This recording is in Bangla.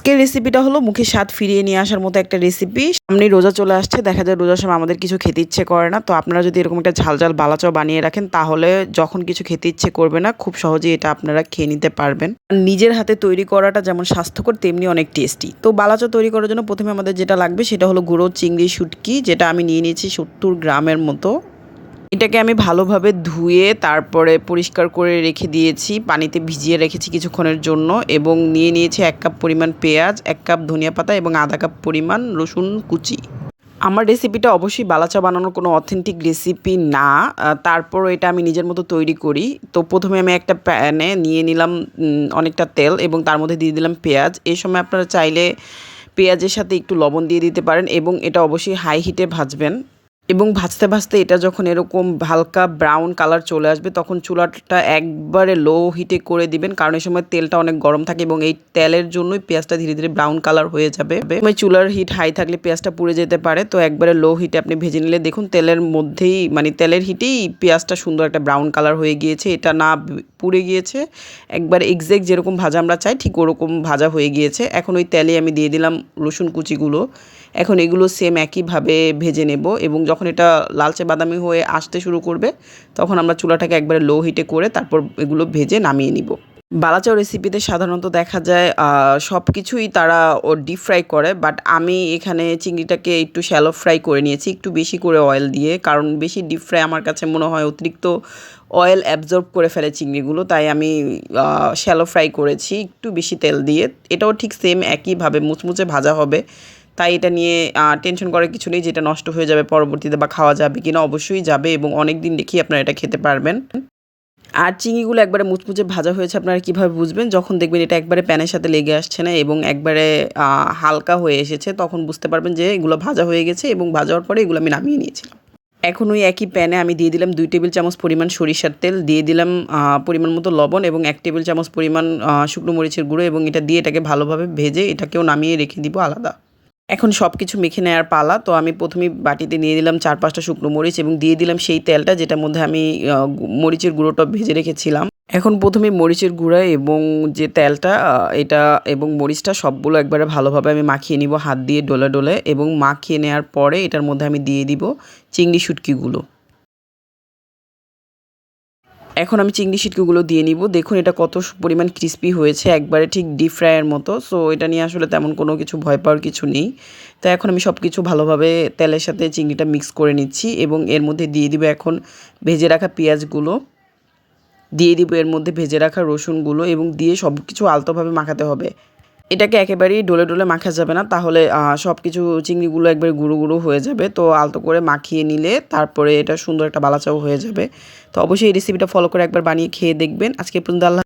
আজকের রেসিপিটা হলো মুখে স্বাদ ফিরিয়ে নিয়ে আসার মতো একটা রেসিপি সামনে রোজা চলে আসছে, দেখা যায় রোজার সময় আমাদের কিছু খেতে ইচ্ছে করে না। তো আপনারা যদি এরকম একটা ঝাল ঝাল বালাচাও বানিয়ে রাখেন, তাহলে যখন কিছু খেতে ইচ্ছে করবে না, খুব সহজেই এটা আপনারা খেয়ে নিতে পারবেন। নিজের হাতে তৈরি করাটা যেমন স্বাস্থ্যকর, তেমনি অনেক টেস্টি তো বালাচা তৈরি করার জন্য প্রথমে আমাদের যেটা লাগবে, সেটা হলো গুঁড়ো, চিংড়ি, শুটকি, যেটা আমি নিয়ে নিয়েছি সত্তর গ্রামের মতো। এটাকে আমি ভালোভাবে ধুয়ে তারপরে পরিষ্কার করে রেখে দিয়েছি পানিতে ভিজিয়ে রেখেছি কিছুক্ষণের জন্য এবং নিয়ে নিয়েছি এক কাপ পরিমাণ পেঁয়াজ এক কাপ ধনিয়া পাতা এবং আধা কাপ পরিমাণ রসুন কুচি। আমার রেসিপিটা অবশ্যই বালাচা বানানোর কোনো অথেন্টিক রেসিপি না আহ, তারপরও এটা আমি নিজের মতো তৈরি করি। তো প্রথমে আমি একটা প্যানে নিয়ে নিলাম অনেকটা তেল এবং তার মধ্যে দিয়ে দিলাম পেঁয়াজ। এই সময় আপনারা চাইলে পেঁয়াজের সাথে একটু লবণ দিয়ে দিতে পারেন এবং এটা অবশ্যই হাই হিটে ভাজবেন। এবং ভাজতে ভাজতে এটা যখন এরকম হালকা ব্রাউন কালার চলে আসবে, তখন চুলাটা একবারে লো হিটে করে দিবেন। কারণ এই সময় তেলটা অনেক গরম থাকে এবং এই তেলের জন্যই পেঁয়াজটা ধীরে ধীরে ব্রাউন কালার হয়ে যাবে। সময় চুলার হিট হাই থাকলে পেঁয়াজটা পুড়ে যেতে পারে। তো একবারে লো হিটে আপনি ভেজে নিলে দেখুন তেলের মধ্যেই মানে তেলের হিটেই পেঁয়াজটা সুন্দর একটা ব্রাউন কালার হয়ে গিয়েছে। এটা না পুড়ে গিয়েছে। একবার এক্সাক্ট যেরকম ভাজা আমরা চাই, ঠিক ওরকম ভাজা হয়ে গিয়েছে। এখন ওই তেলে আমি দিয়ে দিলাম রসুন কুচিগুলো। এখন এগুলো সেম একইভাবে ভেজে নেব এবং যখন এটা লালচে বাদামি হয়ে আসতে শুরু করবে, তখন আমরা চুলাটাকে একবারে লো হিটে করে তারপর এগুলো ভেজে নামিয়ে নিব। বালাচাও রেসিপিতে সাধারণত দেখা যায় সব কিছুই তারা ও ডিপ ফ্রাই করে বাট আমি এখানে চিংড়িটাকে একটু শ্যালো ফ্রাই করে নিয়েছি, একটু বেশি করে অয়েল দিয়ে, কারণ বেশি ডিপ ফ্রাই আমার কাছে মনে হয় অতিরিক্ত অয়েল অ্যাবজর্ব করে ফেলে চিংড়িগুলো, তাই আমি শ্যালো ফ্রাই করেছি, একটু বেশি তেল দিয়ে। এটাও ঠিক সেম একইভাবে, মুচমুচে ভাজা হবে। তাই এটা নিয়ে টেনশন করার কিছু নেই যেটা নষ্ট হয়ে যাবে পরবর্তীতে বা খাওয়া যাবে কিনা অবশ্যই যাবে এবং অনেক দিন রেখেই আপনারা এটা খেতে পারবেন। আর চিংড়িগুলো একবারে মুচমুচে ভাজা হয়েছে আপনারা কীভাবে বুঝবেন? যখন দেখবেন এটা একবারে প্যানের সাথে লেগে আসছে না এবং একবারে হালকা হয়ে এসেছে, তখন বুঝতে পারবেন যে এগুলো ভাজা হয়ে গেছে এবং ভাজা হওয়ার পরে এগুলো আমি নামিয়ে নিয়েছিলাম। এখন ওই একই প্যানে আমি দিয়ে দিলাম দুই টেবিল চামচ পরিমাণ সরিষার তেল, দিয়ে দিলাম পরিমাণ মতো লবণ এবং এক টেবিল চামচ পরিমাণ শুকনো মরিচের গুঁড়ো এবং এটা দিয়ে এটাকে ভালোভাবে ভেজে এটাকেও নামিয়ে রেখে দিব আলাদা। এখন সব কিছু মেখে নেওয়ার পালা, তো আমি প্রথমেই বাটিতে নিয়ে দিলাম চার পাঁচটা শুকনো মরিচ এবং দিয়ে দিলাম সেই তেলটা যেটার মধ্যে আমি মরিচের গুঁড়োটা ভেজে রেখেছিলাম। এখন প্রথমে মরিচের গুঁড়া এবং যে তেলটা এটা এবং মরিচটা সবগুলো একবারে ভালোভাবে আমি মাখিয়ে নিব, হাত দিয়ে ডলে ডোলে এবং মাখিয়ে নেওয়ার পরে এটার মধ্যে আমি দিয়ে দিব চিংড়ি শুটকিগুলো। এখন আমি চিংড়ি সিটকিগুলো দিয়ে নিব। দেখুন এটা কত পরিমাণ ক্রিস্পি হয়েছে, একবারে ঠিক ডিপ ফ্রায়ের মতো। সো এটা নিয়ে আসলে তেমন কোনো কিছু ভয় পাওয়ার কিছু নেই। তো এখন আমি সব কিছু ভালোভাবে তেলের সাথে চিংড়িটা মিক্স করে নিচ্ছি এবং এর মধ্যে দিয়ে দিব এখন ভেজে রাখা পেঁয়াজগুলো। দিয়ে দিব এর মধ্যে ভেজে রাখা রসুনগুলো এবং দিয়ে সব কিছু আলতোভাবে মাখাতে হবে। এটাকে একেবারেই ডোলে ডোলে মাখা যাবে না। তাহলে সব কিছু চিংড়িগুলো একবারে গুঁড়ো গুঁড়ো হয়ে যাবে। তো আলতো করে মাখিয়ে নিলে তারপরে এটা সুন্দর একটা বালাচাও হয়ে যাবে। তো অবশ্যই এই রেসিপিটা ফলো করে একবার বানিয়ে খেয়ে দেখবেন। আজকে পর্যন্ত আল্লাহ